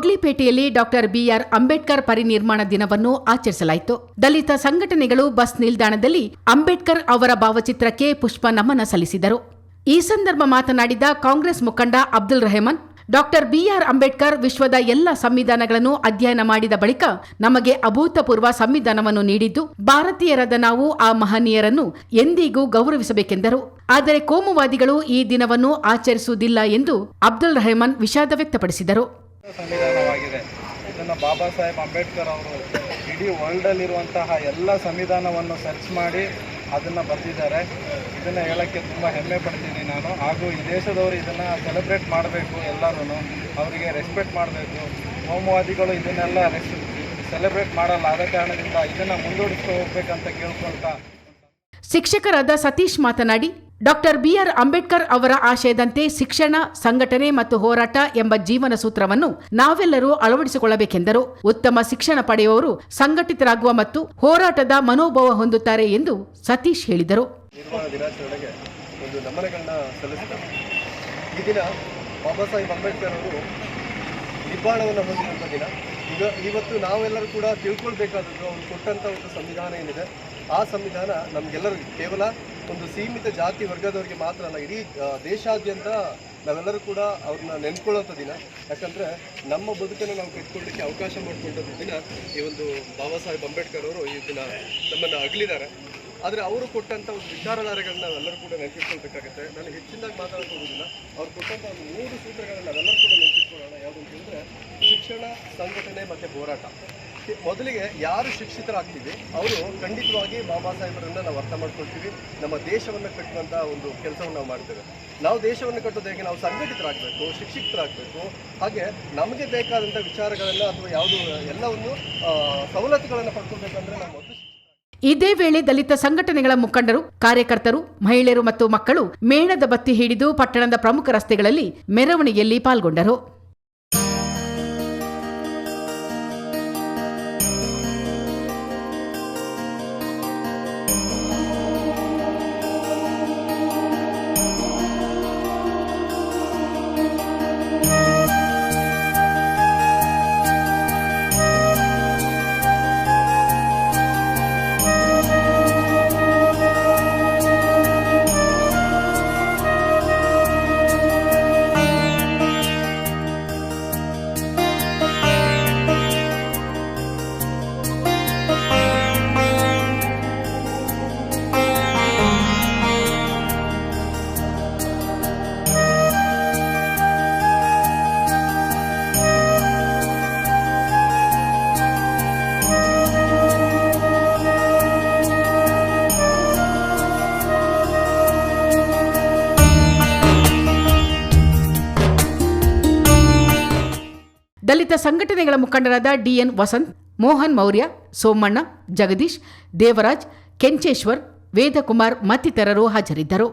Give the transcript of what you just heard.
ದೊಡ್ಲಿಪೇಟೆಯಲ್ಲಿ doctor B R Ambedkar ಪರಿನಿರ್ಮಾಣ ದಿನವನ್ನು ಆಚರಿಸಲಾಯಿತು. ದಲಿತ ಸಂಘಟನೆಗಳು ಬಸ್ ನಿಲ್ದಾಣದಲ್ಲಿ ಅಂಬೇಡ್ಕರ್ ಅವರ ಭಾವಚಿತ್ರಕ್ಕೆ ಪುಷ್ಪ ನಮನ ಸಲ್ಲಿಸಿದರು. ಈ ಸಂದರ್ಭ ಮಾತನಾಡಿದ ಕಾಂಗ್ರೆಸ್ ಮುಖಂಡ ಅಬ್ದುಲ್ ರೆಹಮಾನ್, ಡಾಕ್ಟರ್ ಬಿಆರ್ ಅಂಬೇಡ್ಕರ್ ವಿಶ್ವದ ಎಲ್ಲ ಸಂವಿಧಾನಗಳನ್ನು ಅಧ್ಯಯನ ಮಾಡಿದ ಬಳಿಕ ನಮಗೆ ಅಭೂತಪೂರ್ವ ಸಂವಿಧಾನವನ್ನು ನೀಡಿದ್ದು, ಭಾರತೀಯರಾದ ನಾವು ಆ ಮಹನೀಯರನ್ನು ಎಂದಿಗೂ ಗೌರವಿಸಬೇಕೆಂದರು. ಆದರೆ ಕೋಮುವಾದಿಗಳು ಈ ದಿನವನ್ನು ಆಚರಿಸುವುದಿಲ್ಲ ಎಂದು ಅಬ್ದುಲ್ ರೆಹಮಾನ್ ವಿಷಾದ ವ್ಯಕ್ತಪಡಿಸಿದರು. ಸಂವಿಧಾನವಾಗಿದೆ. ಇದನ್ನು ಬಾಬಾ ಸಾಹೇಬ್ ಅಂಬೇಡ್ಕರ್ ಅವರು ಇಡೀ ವರ್ಲ್ಡಲ್ಲಿರುವಂತಹ ಎಲ್ಲ ಸಂವಿಧಾನವನ್ನು ಸರ್ಚ್ ಮಾಡಿ ಅದನ್ನು ಬರೆದಿದ್ದಾರೆ. ಇದನ್ನು ಹೇಳೋಕ್ಕೆ ತುಂಬ ಹೆಮ್ಮೆ ಪಡ್ತೀನಿ ನಾನು. ಹಾಗೂ ಈ ದೇಶದವರು ಇದನ್ನು ಸೆಲೆಬ್ರೇಟ್ ಮಾಡಬೇಕು ಎಲ್ಲರೂ ಅವರಿಗೆ ರೆಸ್ಪೆಕ್ಟ್ ಮಾಡಬೇಕು. ಕೋಮುವಾದಿಗಳು ಇದನ್ನೆಲ್ಲ ಸೆಲೆಬ್ರೇಟ್ ಮಾಡಲ್ಲ. ಆದ ಕಾರಣದಿಂದ ಇದನ್ನು ಮುಂದೂಡಿಸ್ಕೊ ಹೋಗ್ಬೇಕಂತ ಕೇಳ್ಕೊಳ್ತಾ ಶಿಕ್ಷಕರಾದ ಸತೀಶ್ ಮಾತನಾಡಿ ಡಾಕ್ಟರ್ ಬಿಆರ್ ಅಂಬೇಡ್ಕರ್ ಅವರ ಆಶಯದಂತೆ ಶಿಕ್ಷಣ, ಸಂಘಟನೆ ಮತ್ತು ಹೋರಾಟ ಎಂಬ ಜೀವನ ಸೂತ್ರವನ್ನು ನಾವೆಲ್ಲರೂ ಅಳವಡಿಸಿಕೊಳ್ಳಬೇಕೆಂದರು. ಉತ್ತಮ ಶಿಕ್ಷಣ ಪಡೆಯುವವರು ಸಂಘಟಿತರಾಗುವ ಮತ್ತು ಹೋರಾಟದ ಮನೋಭಾವ ಹೊಂದುತ್ತಾರೆ ಎಂದು ಸತೀಶ್ ಹೇಳಿದರು. ಈ ದಿನ ಬಾಬಾ ಅಂಬೇಡ್ಕರ್ ಅವರು ನಿರ್ಮಾಣವನ್ನು ಹೊಂದಿರುವಂಥ ದಿನ. ಇವತ್ತು ನಾವೆಲ್ಲರೂ ಕೂಡ ತಿಳ್ಕೊಳ್ಬೇಕಾದದ್ದು ಅವರು ಕೊಟ್ಟಂಥ ಒಂದು ಸಂವಿಧಾನ ಏನಿದೆ, ಆ ಸಂವಿಧಾನ ನಮಗೆಲ್ಲರಿಗೂ ಕೇವಲ ಒಂದು ಸೀಮಿತ ಜಾತಿ ವರ್ಗದವರಿಗೆ ಮಾತ್ರ ಅಲ್ಲ, ಇಡೀ ದೇಶಾದ್ಯಂತ ನಾವೆಲ್ಲರೂ ಕೂಡ ಅವ್ರನ್ನ ನೆನ್ಕೊಳ್ಳೋಂಥ ದಿನ. ಯಾಕಂದರೆ ನಮ್ಮ ಬದುಕನ್ನು ನಾವು ಕಟ್ಕೊಳ್ಳಿಕ್ಕೆ ಅವಕಾಶ ಮಾಡಿಕೊಂಡಂಥ ದಿನ ಈ ಒಂದು ಬಾಬಾ ಸಾಹೇಬ್ ಅಂಬೇಡ್ಕರ್ ಅವರು ಈ ದಿನ ನಮ್ಮನ್ನು ಅಗಲಿದ್ದಾರೆ. ಆದರೆ ಅವರು ಕೊಟ್ಟಂಥ ಒಂದು ವಿಚಾರಧಾರೆಗಳನ್ನ ನಾವೆಲ್ಲರೂ ಕೂಡ ನೆನಪಿಟ್ಕೊಳ್ಬೇಕಾಗುತ್ತೆ. ನಾನು ಹೆಚ್ಚಿನದಾಗಿ ಮಾತಾಡಕ್ಕೆ ಹೋಗೋದಿಲ್ಲ ಅವ್ರು ಕೊಟ್ಟಂಥ ಒಂದು ಮೂರು ಸೂತ್ರಗಳನ್ನ ನಾವೆಲ್ಲರೂ ಕೂಡ ನೆನಪಿಟ್ಕೊಳ್ಳೋಣ. ಯಾವುದು ಅಂತಂದರೆ ಶಿಕ್ಷಣ, ಸಂಘಟನೆ ಮತ್ತು ಹೋರಾಟ. ಮೊದಲಿಗೆ ಯಾರು ಶಿಕ್ಷಿತರಾಗ್ತೀವಿ, ಅವರು ಖಂಡಿತವಾಗಿ ಬಾಬಾ ಸಾಹೇಬರನ್ನ ನಾವು ಅರ್ಥ ಮಾಡ್ಕೊಳ್ತೀವಿ. ನಮ್ಮ ದೇಶವನ್ನು ಕಟ್ಟುವಂಥ ಒಂದು ಕೆಲಸವನ್ನು ನಾವು ಮಾಡ್ತೇವೆ. ನಾವು ದೇಶವನ್ನು ಕಟ್ಟೋದು ಹೇಗೆ? ನಾವು ಸಂಘಟಿತರಾಗಬೇಕು, ಶಿಕ್ಷಿತರಾಗಬೇಕು. ಹಾಗೆ ನಮಗೆ ಬೇಕಾದಂಥ ವಿಚಾರಗಳನ್ನು ಅಥವಾ ಯಾವುದು ಎಲ್ಲವನ್ನು ಒಂದು ಸವಲತ್ತುಗಳನ್ನು ಪಡ್ಕೊಳ್ಬೇಕಂದ್ರೆ ನಾವು ಮೊದಲು ಇದೇ ವೇಳೆ ದಲಿತ ಸಂಘಟನೆಗಳ ಮುಖಂಡರು, ಕಾರ್ಯಕರ್ತರು, ಮಹಿಳೆಯರು ಮತ್ತು ಮಕ್ಕಳು ಮೇಣದ ಬತ್ತಿ ಹಿಡಿದು ಪಟ್ಟಣದ ಪ್ರಮುಖ ರಸ್ತೆಗಳಲ್ಲಿ ಮೆರವಣಿಗೆಯಲ್ಲಿ ಪಾಲ್ಗೊಂಡರು. ದಲಿತ ಸಂಘಟನೆಗಳ ಮುಖಂಡರಾದ ಡಿಎನ್ ವಸಂತ್ ಮೋಹನ್ ಮೌರ್ಯ ಸೋಮಣ್ಣ ಜಗದೀಶ್ ದೇವರಾಜ್ ಕೆಂಚೇಶ್ವರ್ ವೇದಕುಮಾರ್ ಮತ್ತಿತರರು ಹಾಜರಿದ್ದರು.